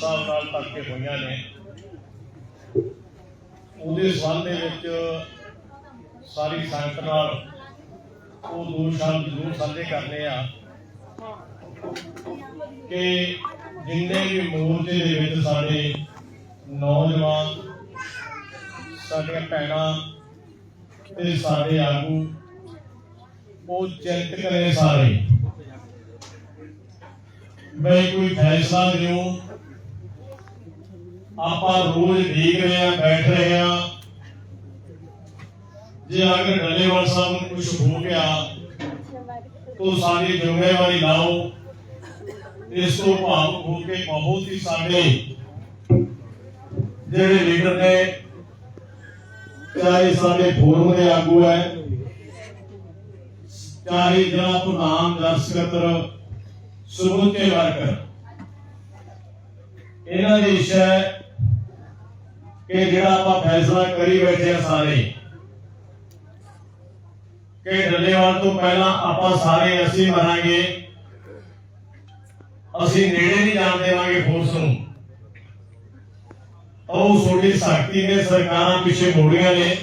ਸਾਹਿਬ ਨਾਲ ਤੱਕ ਹੋਈਆਂ ਨੇ। ਉਹਦੇ ਸੰਬੰਧ ਦੇ ਵਿੱਚ ਸਾਰੀ ਸੰਗਤ ਨਾਲ ਉਹ ਦੋ ਸ਼ਬਦ ਜ਼ਰੂਰ ਸਾਂਝੇ ਕਰਨੇ ਆ ਕਿ ਜਿੰਨੇ ਵੀ ਮੋਰਚੇ ਦੇ ਵਿੱਚ ਸਾਡੇ ਨੌਜਵਾਨ, ਸਾਡੀਆਂ ਭੈਣਾਂ ਤੇ ਸਾਡੇ ਆਗੂ, ਉਹ ਚਿੰਤ ਕਰੇ ਸਾਰੇ। ਮੈਂ ਕੋਈ ਫੈਸਲਾ ਦਿਓ। ਆਪਾਂ ਰੋਜ਼ ਦੇਖ ਰਹੇ ਆ ਬੈਠ ਰਹੇ ਆ ਜੇ ਅਗਰ ਡੱਲੇਵਾਲ ਸਾਹਿਬ ਨੂੰ ਕੁਝ ਹੋ ਗਿਆ, ਤਾਂ ਸਾਡੀ ਜ਼ਿੰਮੇਵਾਰੀ ਲਾਓ। ਇਸ ਤੋਂ ਭਾਵੁਕ ਹੋ ਕੇ ਬਹੁਤ ਹੀ ਸਾਡੇ ਜਿਹੜੇ ਲੀਡਰ ਨੇ, ਚਾਹੇ ਸਾਡੇ ਫੋਰਮ ਦੇ ਆਗੂ ਹੈ, ਚਾਹੇ ਜਿਹੜਾ ਪ੍ਰਧਾਨ ਜਨ ਸਕੱਤਰ, ਸਮੁੱਚੇ ਵਰਕਰ। ਇਹਨਾਂ ਦੀ ਇੱਛਾ ਕਿ ਜਿਹੜਾ ਆਪਾਂ ਫੈਸਲਾ ਕਰੀ ਬੈਠੇ ਆ ਸਾਰੇ, ਕਿ ਡੱਲੇਵਾਲ ਤੋਂ ਪਹਿਲਾਂ ਆਪਾਂ ਸਾਰੇ ਅਸੀਂ ਮਰਾਂਗੇ, ਅਸੀਂ ਨੇੜੇ ਨਹੀਂ ਜਾਣ ਦੇਵਾਂਗੇ ਫੋਰਸ ਨੂੰ। ਉਹ ਛੋਟੀ ਸ਼ਕਤੀ ਨੇ ਸਰਕਾਰਾਂ ਪਿੱਛੇ ਮੋੜੀਆਂ ਨੇ।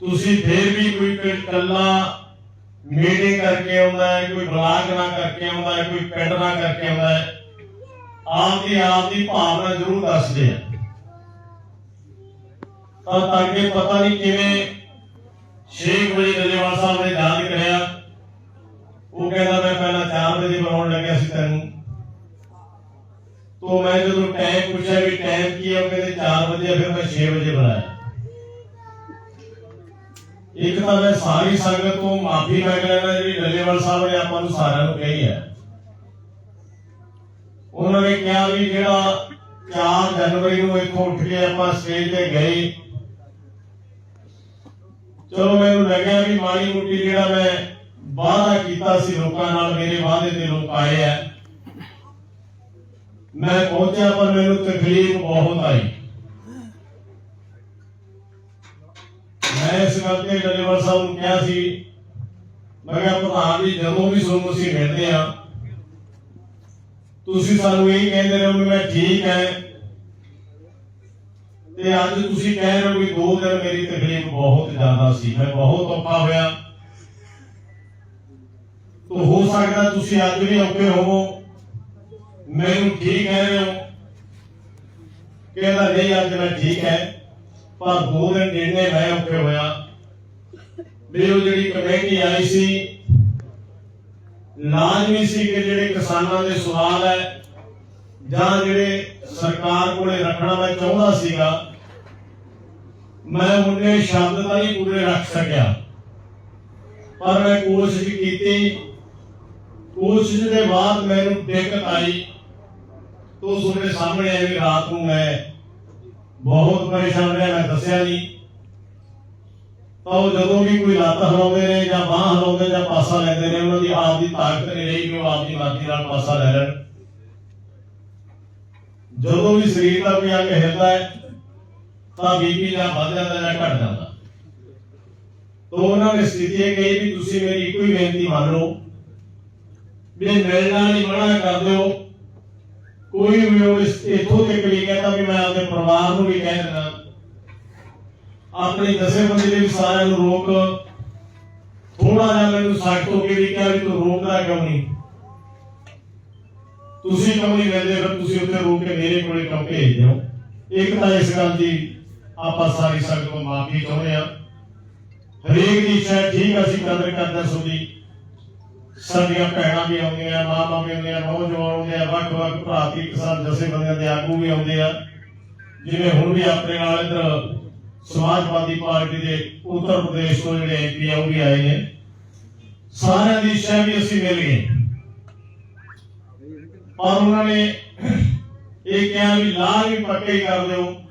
ਤੁਸੀਂ ਫੇਰ ਵੀ ਕੋਈ ਕੋਈ ਇਕੱਲਾ ਮੀਟਿੰਗ ਕਰਕੇ ਆਉਂਦਾ ਹੈ, ਕੋਈ ਬਲਾਕ ਨਾ ਕਰਕੇ ਆਉਂਦਾ ਹੈ, ਕੋਈ ਪਿੰਡ ਨਾ ਕਰਕੇ ਆਉਂਦਾ ਹੈ। ਆਪ ਦੀ ਆਪ ਦੀ ਭਾਵਨਾ ਜ਼ਰੂਰ ਦੱਸਦੇ ਆ। ਤਾਂ ਤਾਂ ਕਿ ਪਤਾ ਨਹੀਂ ਕਿਵੇਂ 6 ਵਜੇ ਡੱਲੇਵਾਲ ਸਾਹਿਬ ਨੇ ਯਾਦ ਕਰਿਆ। ਉਹ ਕਹਿੰਦਾ, ਮੈਂ ਪਹਿਲਾਂ 4 ਵਜੇ ਬਣਾਉਣ ਲੱਗਿਆ ਸੀ ਤੈਨੂੰ। ਤੋਂ ਮੈਂ ਜਦੋਂ ਟਾਈਮ ਪੁੱਛਿਆ ਵੀ ਟਾਈਮ ਕੀ ਹੈ ਉਹ ਕਹਿੰਦੇ 4 ਵਜੇ ਫਿਰ ਮੈਂ 6 ਵਜੇ ਬਣਾਇਆ। ਇੱਕ ਤਾਂ ਮੈਂ ਸਾਰੀ ਸੰਗਤ ਤੋਂ ਮਾਫੀ ਮੰਗ ਲੈਣਾ ਜਿਹੜੀ ਡੱਲੇਵਾਲ ਸਾਹਿਬ ਨੇ ਆਪਾਂ ਨੂੰ ਸਾਰਿਆਂ ਨੂੰ ਕਹੀ ਹੈ ਉਹਨਾਂ ਨੇ ਕਿਹਾ ਵੀ ਜਿਹੜਾ 4 ਜਨਵਰੀ ਨੂੰ ਇੱਥੋਂ ਉੱਠ ਕੇ ਆਪਾਂ ਸਟੇਜ ਤੇ ਗਏ। ਚਲੋ ਮੈਨੂੰ ਲੱਗਿਆ ਵੀ ਮਾੜੀ ਮੁੱਟੀ ਜਿਹੜਾ ਮੈਂ ਵਾਅਦਾ ਕੀਤਾ ਸੀ ਲੋਕਾਂ ਨਾਲ, ਮੇਰੇ ਵਾਅਦੇ ਤੇ ਲੋਕ ਆਏ ਆ। ਮੈਂ ਪਹੁੰਚਿਆ ਪਰ ਮੈਨੂੰ ਤਕਲੀਫ ਬਹੁਤ ਆਈ। ਮੈਂ ਇਸ ਗੱਲ ਤੇ ਡੱਲੇਵਾਲ ਸਾਹਿਬ ਨੂੰ ਕਿਹਾ ਸੀ, ਮੈਂ ਕਿਹਾ, ਪ੍ਰਧਾਨ ਜੀ, ਜਦੋਂ ਵੀ ਤੁਹਾਨੂੰ ਅਸੀਂ ਮਿਲਦੇ ਆ ਤੁਸੀਂ ਸਾਨੂੰ ਇਹ ਕਹਿੰਦੇ ਰਹੋ ਵੀ ਮੈਂ ਠੀਕ ਹੈ। ਤੇ ਅੱਜ ਤੁਸੀਂ ਕਹਿ ਰਹੇ ਹੋ ਵੀ ਦੋ ਦਿਨ ਮੇਰੀ ਤਕਲੀਫ ਬਹੁਤ ਜ਼ਿਆਦਾ ਸੀ, ਮੈਂ ਬਹੁਤ ਔਖਾ ਹੋਇਆ। ਤੋ ਹੋ ਸਕਦਾ ਤੁਸੀਂ ਅੱਜ ਵੀ ਔਖੇ ਹੋਵੋ। ਮੈਨੂੰ ਠੀਕ ਕਹਿ ਰਹੇ ਹੋ। ਕਹਿੰਦਾ ਨਹੀਂ, ਅੱਜ ਮੈਂ ਠੀਕ ਹੈ। ਪਰ ਦੋ ਦਿਨ ਜਿੰਨੇ ਮੈਂ ਔਖੇ ਹੋਇਆ। ਮੇਰੀ ਉਹ ਜਿਹੜੀ ਕਮੇਟੀ ਆਈ ਸੀ ਲਾਜ਼ਮੀ ਸੀ ਕਿ ਜਿਹੜੇ ਕਿਸਾਨਾਂ ਦੇ ਸਵਾਲ ਹੈ ਜਾਂ ਜਿਹੜੇ ਸਰਕਾਰ ਕੋਲੇ ਰੱਖਣਾ ਮੈਂ ਚਾਹੁੰਦਾ ਸੀਗਾ, ਮੈਂ ਉਹਨੇ ਸ਼ਬਦ ਤਾਂ ਨਹੀਂ ਪੂਰੇ ਰੱਖ ਸਕਿਆ। ਪਰ ਮੈਂ ਕੋਸ਼ਿਸ਼ ਕੀਤੀ। ਕੋਸ਼ਿਸ਼ ਦੇ ਬਾਅਦ ਮੈਨੂੰ ਦਿੱਕਤ ਆਈ। ਤੋ ਤੁਹਾਡੇ ਸਾਹਮਣੇ ਆਈ ਵੀ ਰਾਤ ਨੂੰ ਮੈਂ ਬਹੁਤ ਪਰੇਸ਼ਾਨ ਰਿਹਾ, ਮੈਂ ਦੱਸਿਆ ਨਹੀਂ। ਤਾਂ ਉਹ ਜਦੋਂ ਵੀ ਕੋਈ ਲੱਤ ਹੋ ਪਾਸਾ ਲੈਂਦੇ ਨੇ, ਉਹਨਾਂ ਦੀ ਆਪ ਦੀ ਤਾਕਤ ਨਹੀਂ ਰਹੀ ਕਿ ਉਹ ਆਪ ਦੀ ਮਰਜ਼ੀ ਨਾਲ ਪਾਸਾ ਲੈ ਲੈਣ। ਜਦੋਂ ਵੀ ਸਰੀਰ ਦਾ ਕੋਈ ਅੰਗ ਹਿਲਦਾ ਹੈ, ਤਾਂ ਬੀਪੀ ਜਾਂ ਵੱਧ ਜਾਂਦਾ ਜਾਂ ਘਟ ਜਾਂਦਾ। ਤੋਂ ਉਹਨਾਂ ਨੇ ਸਥਿਤੀ ਇਹ ਕਹੀ ਵੀ ਤੁਸੀਂ ਮੇਰੀ ਇੱਕੋ ਹੀ ਬੇਨਤੀ ਮੰਨ ਲਓ ਵੀ ਮਿਲਣਾ ਨਹੀਂ ਮਨਾ ਕਰ ਦਿਓ। ਕੋਈ ਵੀ ਉਹ ਇੱਥੋਂ ਤੱਕ ਵੀ ਕਹਿੰਦਾ ਵੀ ਮੈਂ ਆਪਣੇ ਪਰਿਵਾਰ ਨੂੰ ਵੀ ਕਹਿ ਦਿੰਦਾ। ਆਪਣੀ ਦਸੇਬੰਦੀ ਦੇ ਸਾਰਿਆਂ ਨੂੰ ਰੋਕ ਥੋੜਾ ਜਿਹਾ ਮੈਨੂੰ ਸਖਤ ਹੋ ਕੇ ਵੀ ਕਿਹਾ ਵੀ ਤੂੰ ਰੋਕਦਾ ਕਿਉਂ ਨਹੀਂ? ਤੁਸੀਂ ਕਿਉਂ ਨਹੀਂ ਮਿਲਦੇ ਫਿਰ ਤੁਸੀਂ ਉੱਥੇ ਰੋਕ ਕੇ ਮੇਰੇ ਕੋਲੇ ਕਿਉਂ ਭੇਜ ਦਿਓ ਇੱਕ ਤਾਂ ਇਸ ਗੱਲ ਦੀ ਆਪਾਂ ਸਾਰੀ ਸੰਗਤ ਤੋਂ ਮਾਫੀ ਚਾਹੁੰਦੇ ਆ ਹਰੇਕ ਦੀ ਸ਼ਾਇਦ ਠੀਕ ਅਸੀਂ ਕਦਰ ਕਰਦੇ ਹਾਂ ਤੁਹਾਡੀ। ਸਾਡੀਆਂ ਭੈਣਾਂ ਵੀ ਆਉਂਦੀਆਂ ਮਾਂ ਵੀ ਆਉਂਦੀਆਂ, ਨੌਜਵਾਨ ਆਉਂਦੇ ਆ ਵੱਖ ਵੱਖ ਭਾਰਤੀ ਕਿਸਾਨ ਜਥੇਬੰਦੀਆਂ ਦੇ ਆਗੂ ਵੀ ਆਉਂਦੇ ਆ। ਜਿਵੇਂ ਹੁਣ ਵੀ ਆਪਣੇ ਨਾਲ ਇੱਧਰ ਸਮਾਜਵਾਦੀ ਪਾਰਟੀ ਦੇ ਉੱਤਰ ਪ੍ਰਦੇਸ਼ ਤੋਂ ਜਿਹੜੇ ਐਮਪੀ ਆ, ਉਹ ਵੀ ਆਏ ਨੇ। ਸਾਰਿਆਂ ਦੀ ਇੱਛਾ ਅਸੀਂ ਮਿਲ ਗਏ। ਪਰ ਉਹਨਾਂ ਨੇ ਇਹ ਕਿਹਾ ਵੀ ਲਾਲ ਵੀ ਪੱਕੇ ਹੀ ਕਰ ਦਿਓ।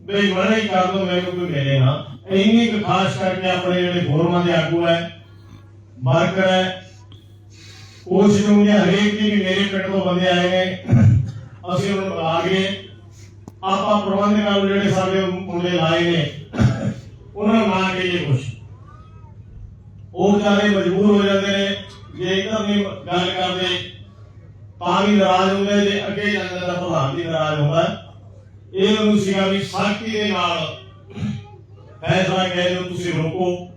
ਬਈ ਮਨਾ ਹੀ ਕਰ ਦਿਓ ਮੈਨੂੰ ਕੋਈ ਮਿਲੇ ਨਾ। ਇੰਨੀ ਕੁ ਖਾਸ ਕਰਕੇ ਆਪਣੇ ਜਿਹੜੇ ਫੋਰਮਾਂ ਦੇ ਆਗੂ ਹੈ, ਵਰਕਰ ਹੈ, ਉਸ ਹੁੰਦੀ ਹੈ ਹਰੇਕ ਦੀ ਮੇਰੇ ਪਿੰਡ ਤੋਂ ਬੰਦੇ ਆਏ ਨੇ। ਅਸੀਂ ਉਹਨਾਂ ਨੂੰ ਆ ਗਏ। ਆਪਾਂ ਪ੍ਰਬੰਧਕਾਂ ਨੂੰ ਜਿਹੜੇ ਸਾਡੇ ਮੁੰਡੇ ਲਾਏ ਨੇ, ਉਹਨਾਂ ਨੂੰ ਨਾ ਕਹੀਏ ਕੁਛ। ਉਹ ਵਿਚਾਰੇ ਮਜਬੂਰ ਹੋ ਜਾਂਦੇ ਨੇ, ਜੇ ਇੱਧਰ ਦੀ ਗੱਲ ਕਰਦੇ, ਤਾਂ ਵੀ ਨਾਰਾਜ਼ ਹੁੰਦੇ, ਜੇ ਅੱਗੇ ਜਾਂਦਾ ਤਾਂ ਪ੍ਰਧਾਨ ਵੀ ਨਾਰਾਜ਼ ਹੁੰਦਾ। ਇਹ ਉਹਨੂੰ ਸੀਗਾ ਵੀ ਸਖਤੀ ਦੇ ਨਾਲ ਫੈਸਲਾ ਕਹਿ ਦਿਓ, ਤੁਸੀਂ ਰੋਕੋ।